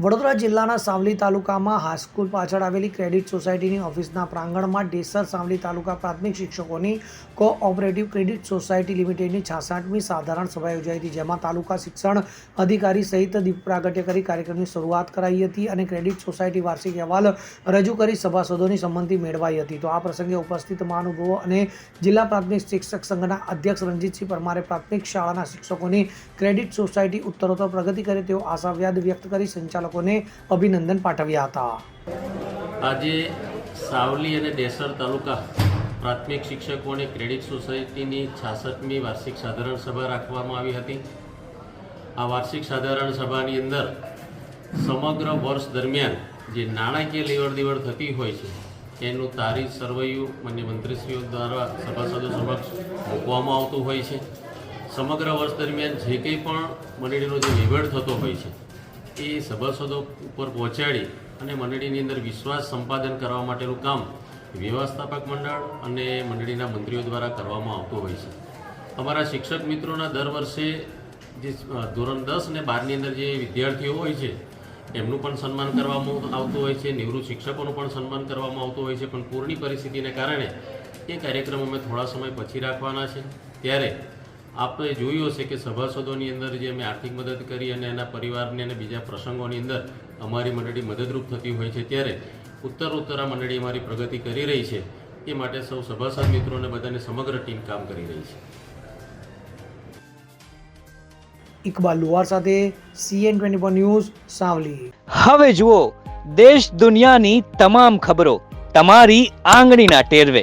વડોદરા જિલ્લાના સાવલી તાલુકામાં હાઈસ્કૂલ પાછળ આવેલી ક્રેડિટ સોસાયટીની ઓફિસના પ્રાંગણમાં ડેસર સાવલી તાલુકા પ્રાથમિક શિક્ષકોની કોઓપરેટિવ ક્રેડિટ સોસાયટી લિમિટેડની છાસઠમી સાધારણ સભા યોજાઈ હતી, જેમાં તાલુકા શિક્ષણ અધિકારી સહિત દીપ પ્રાગટ્ય કરી કાર્યક્રમની શરૂઆત કરાઈ હતી અને ક્રેડિટ સોસાયટી વાર્ષિક અહેવાલ રજૂ કરી સભાસદોની સંમતિ મેળવાઈ હતી. તો આ પ્રસંગે ઉપસ્થિત મહાનુભવો અને જિલ્લા પ્રાથમિક શિક્ષક સંઘના અધ્યક્ષ રણજીતસિંહ પરમારે પ્રાથમિક શાળાના શિક્ષકોની ક્રેડિટ સોસાયટી ઉત્તરોત્તર પ્રગતિ કરે તેવો આશાવ્યાદ વ્યક્ત કરી સંચાલકોને અભિનંદન પાઠવ્યા હતા. આજે સાવલી અને દેસર તાલુકા પ્રાથમિક શિક્ષકોને ક્રેડિટ સોસાયટીની છાસઠમી વાર્ષિક સાધારણ સભા રાખવામાં આવી હતી. આ વાર્ષિક સાધારણ સભાની અંદર સમગ્ર વર્ષ દરમિયાન જે નાણાકીય લેવડ દેવડ થતી હોય છે, એનું તારીખ સરવૈયું માન્ય મંત્રીશ્રીઓ દ્વારા સભાસદો સમક્ષ મૂકવામાં આવતું હોય છે. સમગ્ર વર્ષ દરમિયાન જે કંઈ પણ મંડળીનો જે વહીવટ થતો હોય છે એ સભાસદો ઉપર પહોંચાડી અને મંડળીની અંદર વિશ્વાસ સંપાદન કરવા માટેનું કામ વ્યવસ્થાપક મંડળ અને મંડળીના મંત્રીઓ દ્વારા કરવામાં આવતું હોય છે. અમારા શિક્ષક મિત્રોના દર વર્ષે જે ધોરણ દસ અને બારની અંદર જે વિદ્યાર્થીઓ હોય છે, એમનું પણ સન્માન કરવામાં આવતું હોય છે, નિવૃત્ત શિક્ષકોનું પણ સન્માન કરવામાં આવતું હોય છે, પણ પૂરની પરિસ્થિતિને કારણે એ કાર્યક્રમ અમે થોડા સમય પછી રાખવાના છે. ત્યારે આપણે જોયું હશે કે સભાસદોની અંદર જે અમે આર્થિક મદદ કરી અને એના પરિવારને અને બીજા પ્રસંગોની અંદર અમારી મંડળી મદદરૂપ થતી હોય છે ત્યારે ઉત્તર ઉત્તર આ મંડળી અમારી પ્રગતિ કરી રહી છે. એ માટે સૌ સભાસદ મિત્રો અને બધાને સમગ્ર ટીમ કામ કરી રહી છે. ઇકબાલ લુવાર સાથે CN twenty four news Savli. હવે જુઓ દેશ દુનિયાની તમામ ખબરો તમારી આંગળીના ટેરવે.